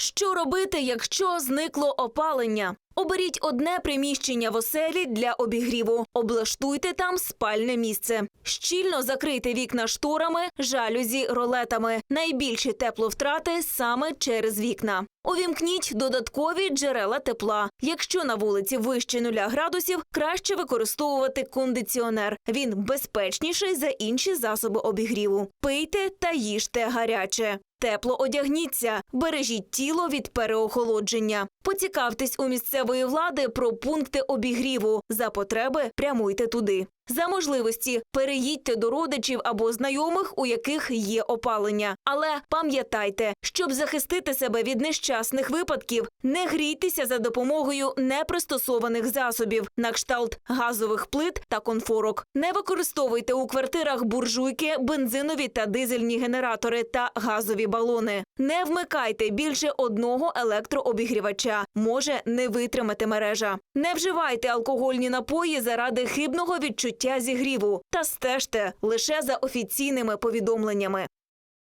Що робити, якщо зникло опалення? Оберіть одне приміщення в оселі для обігріву. Облаштуйте там спальне місце. Щільно закрийте вікна шторами, жалюзі, ролетами. Найбільші тепловтрати саме через вікна. Увімкніть додаткові джерела тепла. Якщо на вулиці вище нуля градусів, краще використовувати кондиціонер. Він безпечніший за інші засоби обігріву. Пийте та їжте гаряче. Тепло одягніться, бережіть тіло від переохолодження. Поцікавтесь у місцевої влади про пункти обігріву. За потреби прямуйте туди. За можливості переїдьте до родичів або знайомих, у яких є опалення. Але пам'ятайте, щоб захистити себе від нещасних випадків, не грійтеся за допомогою непристосованих засобів, на кшталт газових плит та конфорок. Не використовуйте у квартирах буржуйки, бензинові та дизельні генератори та газові балони. Не вмикайте більше одного електрообігрівача. Може не витримати мережа. Не вживайте алкогольні напої заради хибного відчуття зігріву та стежте лише за офіційними повідомленнями.